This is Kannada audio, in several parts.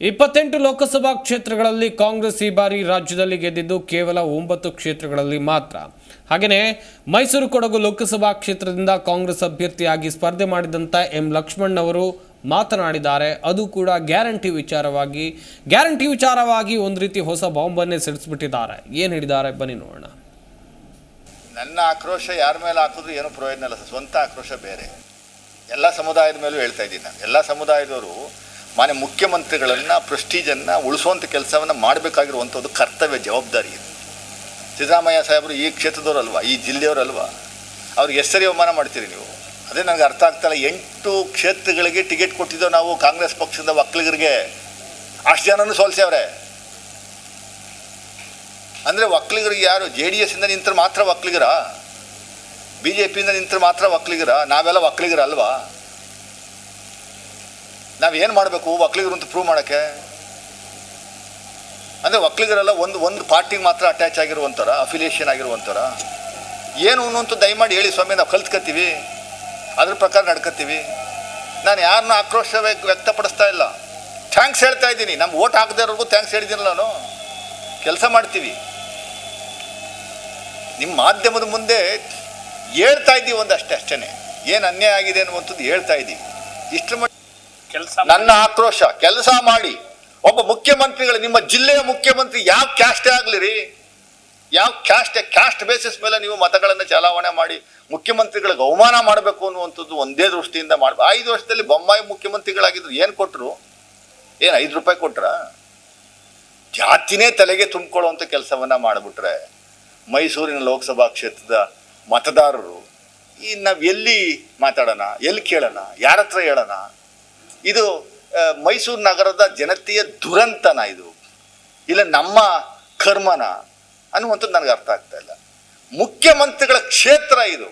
ಇಪ್ಪತ್ತೆಂಟು ಲೋಕಸಭಾ ಕ್ಷೇತ್ರಗಳಲ್ಲಿ ಕಾಂಗ್ರೆಸ್ ಈ ಬಾರಿ ರಾಜ್ಯದಲ್ಲಿ ಗೆದ್ದಿದ್ದು ಕೇವಲ ಒಂಬತ್ತು ಕ್ಷೇತ್ರಗಳಲ್ಲಿ ಮಾತ್ರ. ಹಾಗೆಯೇ ಮೈಸೂರು ಕೊಡಗು ಲೋಕಸಭಾ ಕ್ಷೇತ್ರದಿಂದ ಕಾಂಗ್ರೆಸ್ ಅಭ್ಯರ್ಥಿಯಾಗಿ ಸ್ಪರ್ಧೆ ಮಾಡಿದಂಥ ಎಂ ಲಕ್ಷ್ಮಣ್ ಅವರು ಮಾತನಾಡಿದ್ದಾರೆ. ಅದು ಕೂಡ ಗ್ಯಾರಂಟಿ ವಿಚಾರವಾಗಿ ಗ್ಯಾರಂಟಿ ವಿಚಾರವಾಗಿ ಒಂದು ರೀತಿ ಹೊಸ ಬಾಂಬನ್ನೇ ಸಿಡಿಸ್ಬಿಟ್ಟಿದ್ದಾರೆ. ಏನು ಹೇಳಿದ್ದಾರೆ? ಬನ್ನಿ ನೋಡೋಣ. ನನ್ನ ಆಕ್ರೋಶ ಯಾರ ಮೇಲೆ ಹಾಕಿದ್ರು ಏನು ಪ್ರಯೋಜನ ಇಲ್ಲ. ಸ್ವಂತ ಆಕ್ರೋಶ ಬೇರೆ. ಎಲ್ಲ ಸಮುದಾಯದ ಮೇಲೂ ಹೇಳ್ತಾ ಇದ್ದೀನಿ ನಾನು. ಎಲ್ಲ ಸಮುದಾಯದವರು ಮಾನ್ಯ ಮುಖ್ಯಮಂತ್ರಿಗಳನ್ನು ಪ್ರೆಸ್ಟೀಜನ್ನು ಉಳಿಸುವಂಥ ಕೆಲಸವನ್ನು ಮಾಡಬೇಕಾಗಿರುವಂಥದ್ದು ಕರ್ತವ್ಯ, ಜವಾಬ್ದಾರಿ ಇದು. ಸಿದ್ದರಾಮಯ್ಯ ಸಾಹೇಬರು ಈ ಕ್ಷೇತ್ರದವರಲ್ವ, ಈ ಜಿಲ್ಲೆಯವರಲ್ವ? ಅವ್ರಿಗೆ ಎಷ್ಟು ಸರಿ ಅವಮಾನ ಮಾಡ್ತೀರಿ ನೀವು. ಅದೇ ನನಗೆ ಅರ್ಥ ಆಗ್ತಾಯಿಲ್ಲ ಎಂಟು ಕ್ಷೇತ್ರಗಳಿಗೆ ಟಿಕೆಟ್ ಕೊಟ್ಟಿದ್ದೋ ನಾವು ಕಾಂಗ್ರೆಸ್ ಪಕ್ಷದ ಒಕ್ಕಲಿಗರಿಗೆ ಅಷ್ಟು ಜನನೂ ಸೋಲ್ಸ್ಯವ್ರೆ ಅಂದರೆ ಒಕ್ಕಲಿಗರಿಗೆ ಯಾರು, ಜೆ ಡಿ ಎಸ್ಸಿಂದ ನಿಂತರೆ ಮಾತ್ರ ಒಕ್ಕಲಿಗರ ಬಿ ಜೆ ಪಿಯಿಂದ ನಿಂತರೆ ಮಾತ್ರ ಒಕ್ಕಲಿಗರ ನಾವೆಲ್ಲ ಒಕ್ಕಲಿಗರ ಅಲ್ವಾ ನಾವೇನು ಮಾಡಬೇಕು? ಒಕ್ಕಲಿಗರು ಅಂತ ಪ್ರೂವ್ ಮಾಡೋಕ್ಕೆ? ಅಂದರೆ ಒಕ್ಕಲಿಗರೆಲ್ಲ ಒಂದು ಒಂದು ಪಾರ್ಟಿಗೆ ಮಾತ್ರ ಅಟ್ಯಾಚ್ ಆಗಿರುವಂಥರ ಅಫಿಲಿಯೇಷನ್ ಆಗಿರುವಂಥರ ಏನು ಅನ್ನುವಂಥ ದಯಮಾಡಿ ಹೇಳಿ ಸ್ವಾಮಿ, ನಾವು ಕಲ್ತ್ಕೊತೀವಿ ಅದ್ರ ಪ್ರಕಾರ ನಡ್ಕೋತೀವಿ ನಾನು ಯಾರನ್ನೂ ಆಕ್ರೋಶ ವ್ಯ- ವ್ಯಕ್ತಪಡಿಸ್ತಾ ಇಲ್ಲ. ಥ್ಯಾಂಕ್ಸ್ ಹೇಳ್ತಾ ಇದ್ದೀನಿ. ನಮ್ಮ ಓಟ್ ಹಾಕದೇ ಇರೋರ್ಗೂ ಥ್ಯಾಂಕ್ಸ್ ಹೇಳಿದ್ದೀನಲ್ಲ ನಾನು. ಕೆಲಸ ಮಾಡ್ತೀವಿ. ನಿಮ್ಮ ಮಾಧ್ಯಮದ ಮುಂದೆ ಹೇಳ್ತಾ ಇದ್ದೀವಿ ಒಂದು ಅಷ್ಟೇ ಏನು ಅನ್ಯಾಯ ಆಗಿದೆ ಅನ್ನುವಂಥದ್ದು ಹೇಳ್ತಾ ಇದ್ದೀವಿ ಇಷ್ಟು ನನ್ನ ಆಕ್ರೋಶ, ಕೆಲಸ ಮಾಡಿ. ಒಬ್ಬ ಮುಖ್ಯಮಂತ್ರಿಗಳು, ನಿಮ್ಮ ಜಿಲ್ಲೆಯ ಮುಖ್ಯಮಂತ್ರಿ ಯಾವ ಕ್ಯಾಸ್ಟೇ ಆಗಲಿ ರೀ ಯಾವ ಕ್ಯಾಸ್ಟ್ ಕ್ಯಾಸ್ಟ್ ಬೇಸಿಸ್ ಮೇಲೆ ನೀವು ಮತಗಳನ್ನು ಚಲಾವಣೆ ಮಾಡಿ, ಮುಖ್ಯಮಂತ್ರಿಗಳಿಗೆ ಅವಮಾನ ಮಾಡಬೇಕು ಅನ್ನುವಂಥದ್ದು ಒಂದೇ ದೃಷ್ಟಿಯಿಂದ ಮಾಡಬೇಕು ಐದು ವರ್ಷದಲ್ಲಿ ಬೊಮ್ಮಾಯಿ ಮುಖ್ಯಮಂತ್ರಿಗಳಾಗಿದ್ರು, ಏನು ಕೊಟ್ಟರು ಏನು ಐದು ರೂಪಾಯಿ ಕೊಟ್ರ? ಜಾತಿನೇ ತಲೆಗೆ ತುಂಬಿಕೊಳ್ಳುವಂಥ ಕೆಲಸವನ್ನು ಮಾಡಿಬಿಟ್ರೆ, ಮೈಸೂರಿನ ಲೋಕಸಭಾ ಕ್ಷೇತ್ರದ ಮತದಾರರು ಈ ನಾವು ಎಲ್ಲಿ ಮಾತಾಡೋಣ, ಎಲ್ಲಿ ಕೇಳೋಣ, ಯಾರ ಹತ್ರ ಹೇಳೋಣ? ಇದು ಮೈಸೂರು ನಗರದ ಜನತೆಯ ದುರಂತನ ಇದು. ಇಲ್ಲ, ನಮ್ಮ ಕರ್ಮನ ಅನ್ನುವಂಥದ್ದು ನನಗೆ ಅರ್ಥ ಆಗ್ತಾ ಇಲ್ಲ. ಮುಖ್ಯಮಂತ್ರಿಗಳ ಕ್ಷೇತ್ರ ಇದು.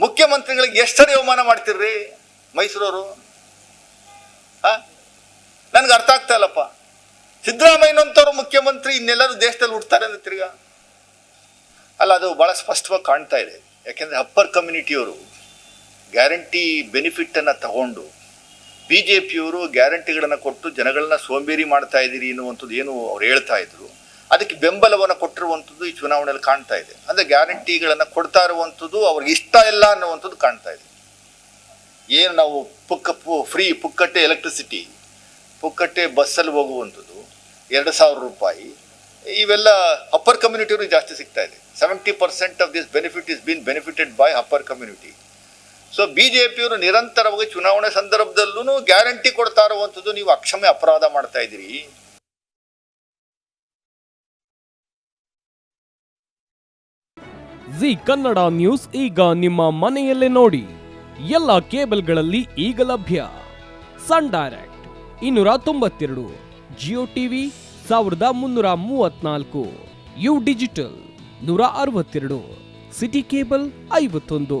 ಮುಖ್ಯಮಂತ್ರಿಗಳಿಗೆ ಎಷ್ಟು ಸರಿ ಅವಮಾನ ಮಾಡ್ತೀರ್ರಿ ಮೈಸೂರವರು? ನನಗೆ ಅರ್ಥ ಆಗ್ತಾ ಇಲ್ಲಪ್ಪ. ಸಿದ್ದರಾಮಯ್ಯನಂಥವ್ರು ಮುಖ್ಯಮಂತ್ರಿ, ಇನ್ನೆಲ್ಲರೂ ದೇಶದಲ್ಲಿ ಹುಡ್ತಾರೆ ಅಂದ್ರೆ ತಿರ್ಗ. ಅಲ್ಲ, ಅದು ಭಾಳ ಸ್ಪಷ್ಟವಾಗಿ ಕಾಣ್ತಾ ಇದೆ. ಯಾಕೆಂದರೆ ಅಪ್ಪರ್ ಕಮ್ಯುನಿಟಿಯವರು ಗ್ಯಾರಂಟಿ ಬೆನಿಫಿಟ್ಟನ್ನು ತಗೊಂಡು ಬಿ ಜೆ ಪಿಯವರು ಗ್ಯಾರಂಟಿಗಳನ್ನು ಕೊಟ್ಟು ಜನಗಳನ್ನ ಸೋಂಬೇರಿ ಮಾಡ್ತಾ ಇದ್ದೀರಿ ಅನ್ನುವಂಥದ್ದು ಏನು ಅವ್ರು ಹೇಳ್ತಾ ಇದ್ರು. ಅದಕ್ಕೆ ಬೆಂಬಲವನ್ನು ಕೊಟ್ಟಿರುವಂಥದ್ದು ಈ ಚುನಾವಣೆಯಲ್ಲಿ ಕಾಣ್ತಾ ಇದೆ. ಅಂದರೆ ಗ್ಯಾರಂಟಿಗಳನ್ನು ಕೊಡ್ತಾ ಇರುವಂಥದ್ದು ಅವ್ರಿಗೆ ಇಷ್ಟ ಇಲ್ಲ ಅನ್ನುವಂಥದ್ದು ಕಾಣ್ತಾ ಇದೆ. ಏನು ನಾವು ಪುಕ್ಕ ಫ್ರೀ ಪುಕ್ಕಟ್ಟೆ ಎಲೆಕ್ಟ್ರಿಸಿಟಿ ಪುಕ್ಕಟ್ಟೆ ಬಸ್ಸಲ್ಲಿ ಹೋಗುವಂಥದ್ದು, ಎರಡು ಸಾವಿರ ರೂಪಾಯಿ, ಇವೆಲ್ಲ ಅಪ್ಪರ್ ಕಮ್ಯುನಿಟಿಯವ್ರಿಗೆ ಜಾಸ್ತಿ ಸಿಗ್ತಾ ಇದೆ. Seventy percent of this benefit is been benefited by upper community so B J ಪಿಯವರು ನಿರಂತರವಾಗಿ ಚುನಾವಣೆ ಸಂದರ್ಭದಲ್ಲೂ ಗ್ಯಾರಂಟಿ ಕೊಡ್ತಾ ಇರುವಂಥದ್ದು ನೀವು ಅಕ್ಷಮ್ಯ ಅಪರಾಧ ಮಾಡ್ತಾ ಇದ್ದೀರಿ. ಜಿ ಕನ್ನಡ ನ್ಯೂಸ್ ಈಗ ನಿಮ್ಮ ಮನೆಯಲ್ಲೇ ನೋಡಿ. ಎಲ್ಲ ಕೇಬಲ್ಗಳಲ್ಲಿ ಈಗ ಲಭ್ಯ. ಸನ್ ಡೈರೆಕ್ಟ್ ಇನ್ನೂರ ತೊಂಬತ್ತೆರಡು ಜಿಯೋ ಟಿವಿ ಸಾವಿರದ ಮುನ್ನೂರ ಮೂವತ್ನಾಲ್ಕು ಯು ಡಿಜಿಟಲ್ ನೂರ ಅರವತ್ತೆರಡು ಸಿಟಿ ಕೇಬಲ್ ಐವತ್ತೊಂದು.